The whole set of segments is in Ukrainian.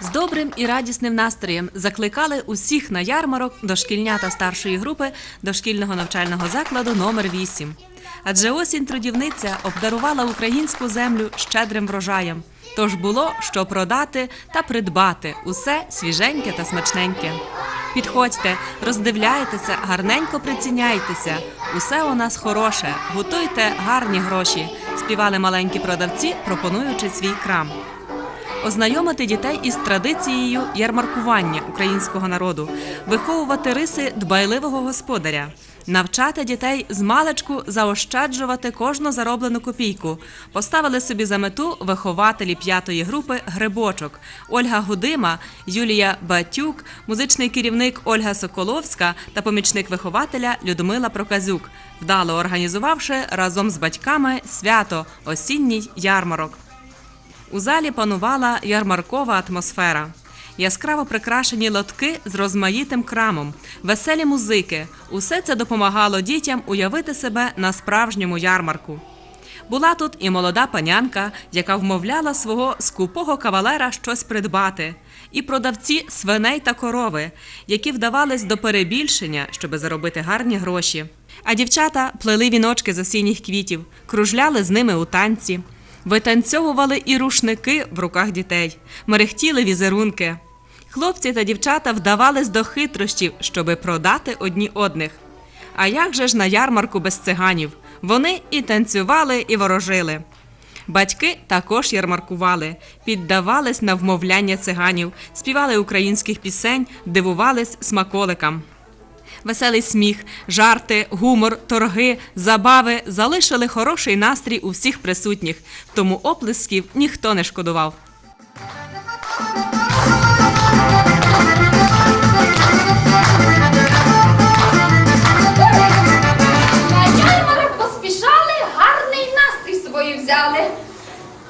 З добрим і радісним настроєм закликали усіх на ярмарок дошкільнята старшої групи дошкільного навчального закладу номер 8 Адже осінь трудівниця обдарувала українську землю щедрим врожаєм. Тож було що продати та придбати усе свіженьке та смачненьке. Підходьте, роздивляйтеся, гарненько приціняйтеся. Усе у нас хороше, готуйте гарні гроші. Співали маленькі продавці, пропонуючи свій крам ознайомити дітей із традицією ярмаркування українського народу, виховувати риси дбайливого господаря, навчати дітей з маличку заощаджувати кожну зароблену копійку. Поставили собі за мету вихователі п'ятої групи Грибочок Ольга Гудима, Юлія Батюк, музичний керівник Ольга Соколовська та помічник вихователя Людмила Проказюк, вдало організувавши разом з батьками свято осінній ярмарок. У залі панувала ярмаркова атмосфера. Яскраво прикрашені лотки з розмаїтим крамом, веселі музики. Усе це допомагало дітям уявити себе на справжньому ярмарку. Була тут і молода панянка, яка вмовляла свого скупого кавалера щось придбати, і продавці свиней та корови, які вдавались до перебільшення, щоби заробити гарні гроші. А дівчата плели віночки з осінніх квітів, кружляли з ними у танці. Витанцьовували і рушники в руках дітей, мерехтіли візерунки. Хлопці та дівчата вдавались до хитрощів, щоби продати одні одних. А як же ж на ярмарку без циганів? Вони і танцювали, і ворожили. Батьки також ярмаркували, піддавались на вмовляння циганів, співали українських пісень, дивувались смаколикам. Веселий сміх, жарти, гумор, торги, забави залишили хороший настрій у всіх присутніх, тому оплесків ніхто не шкодував.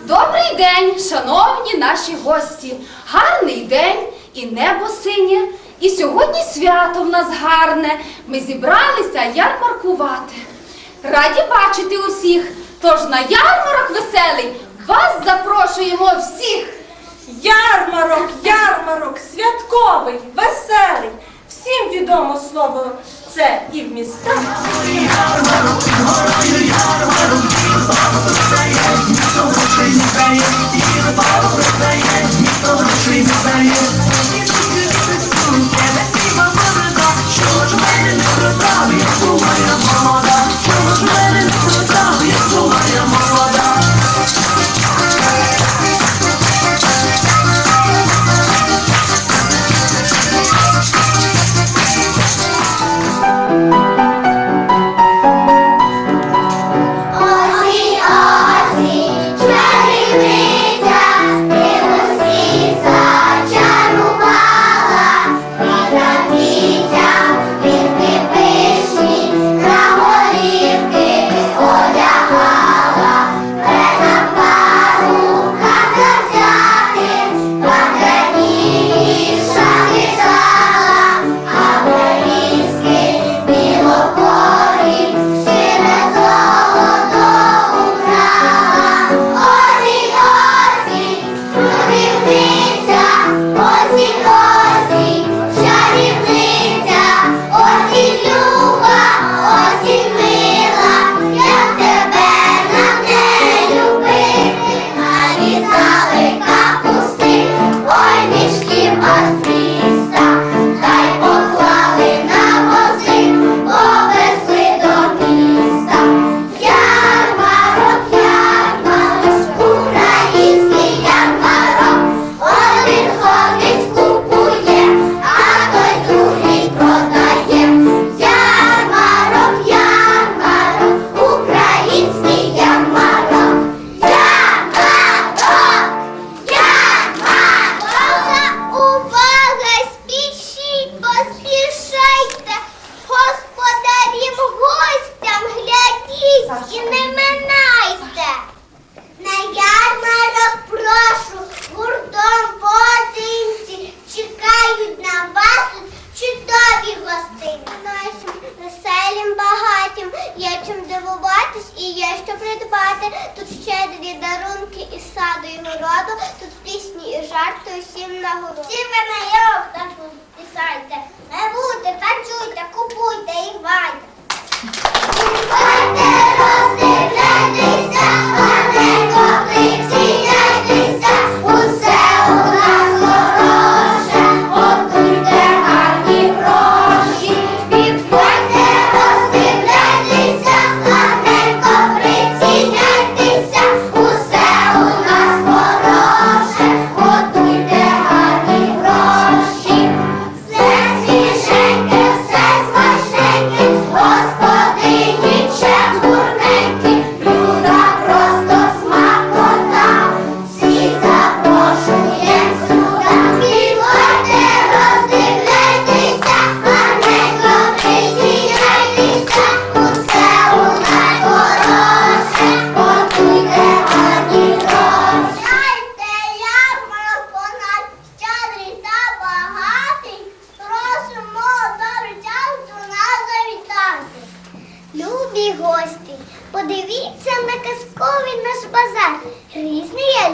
Добрий день, шановні наші гості. Гарний день і небо синє. І сьогодні свято в нас гарне. Ми зібралися ярмаркувати. Раді бачити усіх. Тож на ярмарок веселий вас запрошуємо всіх. Ярмарок, ярмарок, святковий, веселий. Всім відомо слово це і в містах. Осі, є що придбати. Тут щедрі дарунки із саду і городу, тут пісні і жарти усім на нагороду. Всі ви на його писайте. Не будьте, танцюйте, купуйте і гвайте.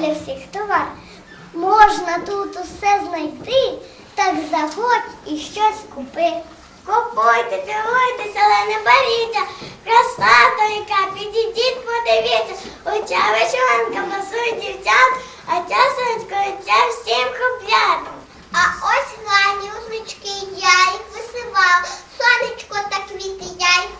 доля всіх товар. Можна тут усе знайти, так заходь і щось купи. Купуйте, дивуйтесь, але не боріться. Краса то яка, підійдіть, подивіться. Оча вишиванка масує дівчат, а ця сонечко ця всім купляти. А ось гарні узнички, я їх висивав, сонечко та квіти я їх.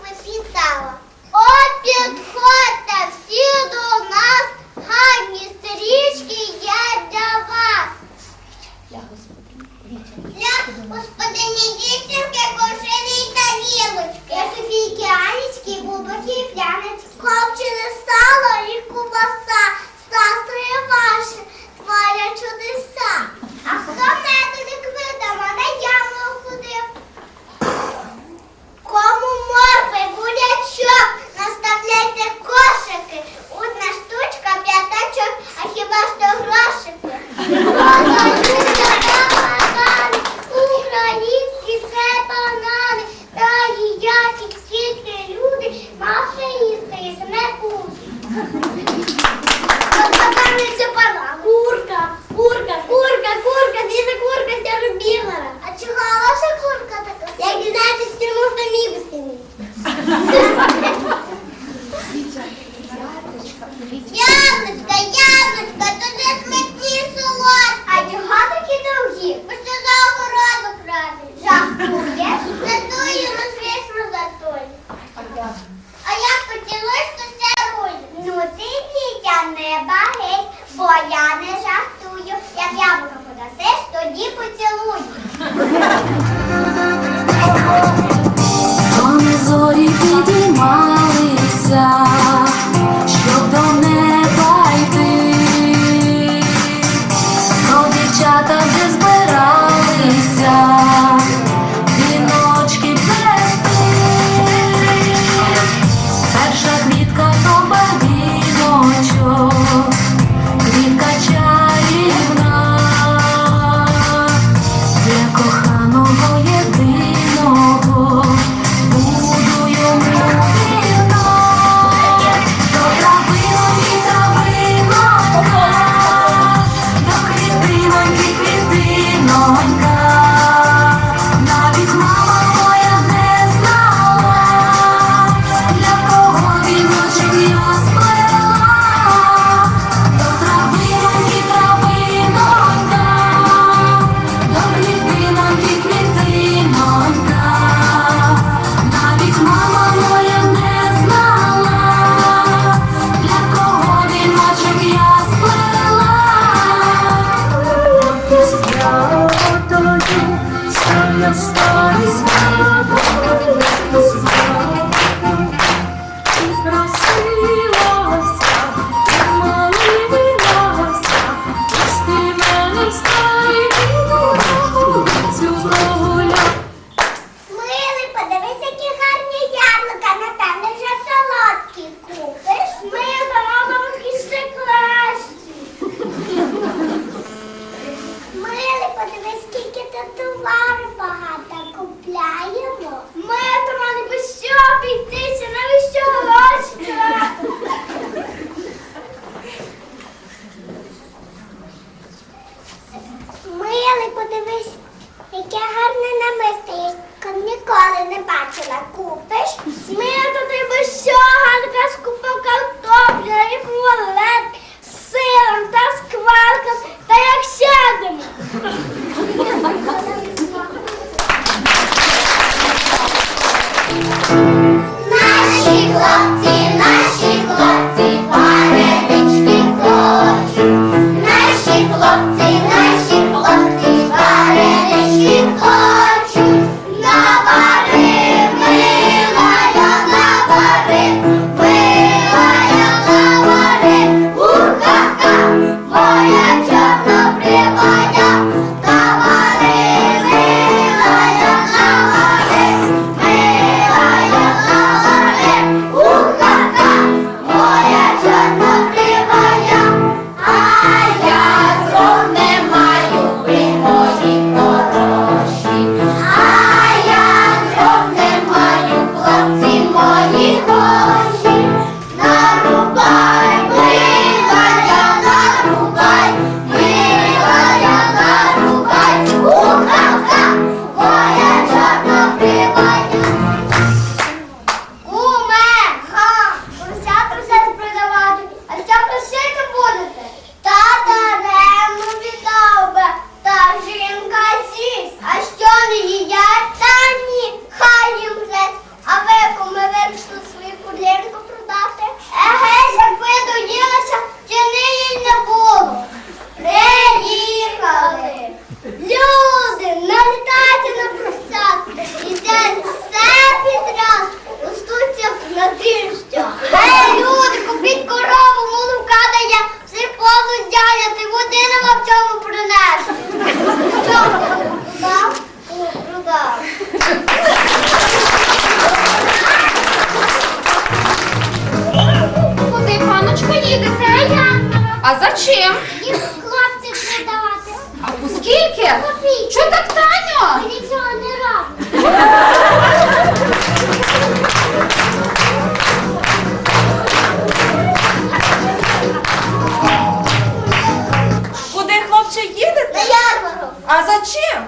А за чим? Їм хлопців продавати. А по скільки? Копійки. Чого так Таню? Ми нічого не робимо. Куди хлопче їдете? На ярмарок. А за чим?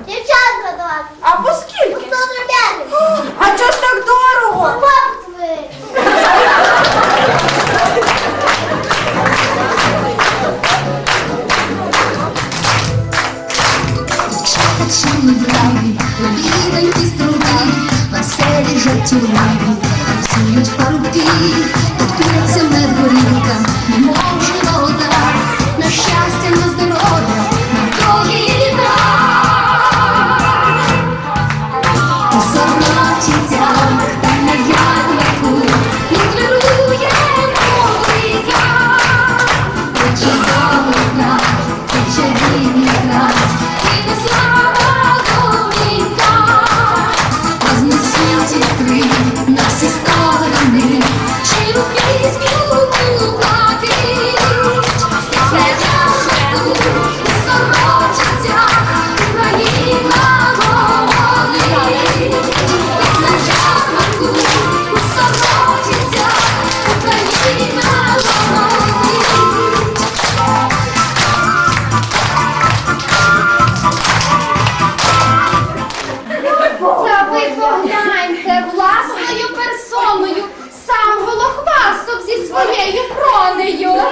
Своєю кронею.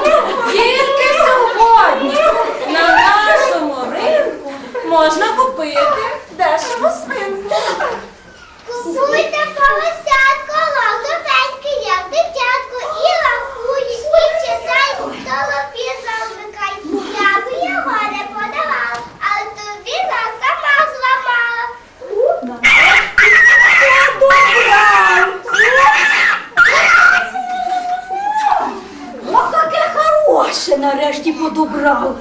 Тільки сьогодні на нашому ринку можна купити дешево свинку. Купуйте полосятко, лозовеньке, як дитятко, і рахуй, і читай, толопі замикай. Я би його не подавала, але тобі за сама зламала. О, яке хороше подобрав.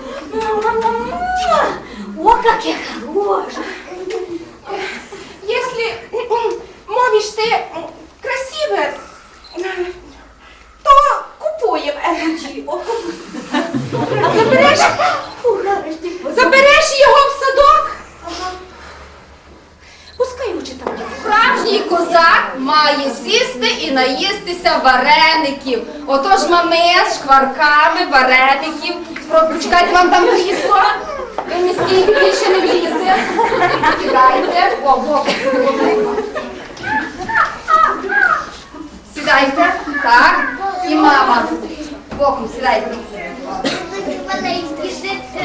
О, яке хороше. Если м, мовиш ти красиве, то купуємо тоді. А забереш, забереш його в садок? Пускай учить там. Справжній козак має сісти і наїстися вареників. Отож, мами з шкварками вареників. Почекайте, вам там крісло. Ви не стійте, більше не влізе. Сідайте. О, бок. Сідайте. Так. І мама. Боком сідайте.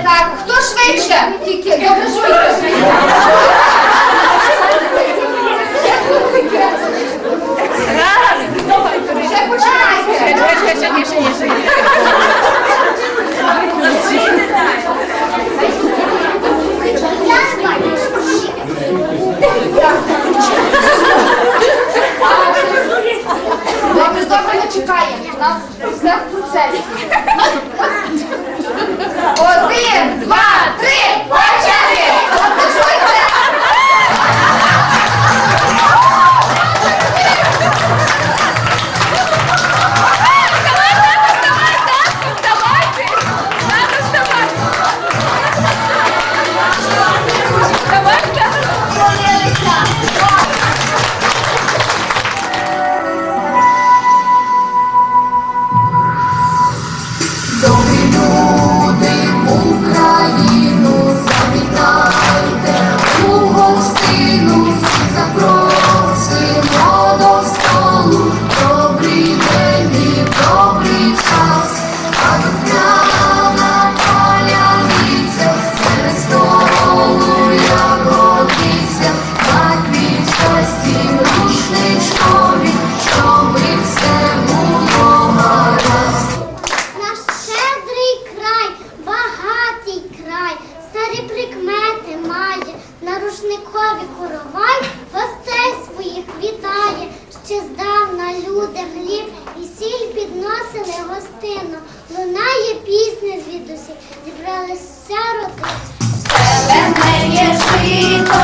Так, хто швидше? Тільки добре швидше. Ще починайте. Добре. У нас все в процесі. Лунає пісня звідусі, зібралися родини. Зелене є жито,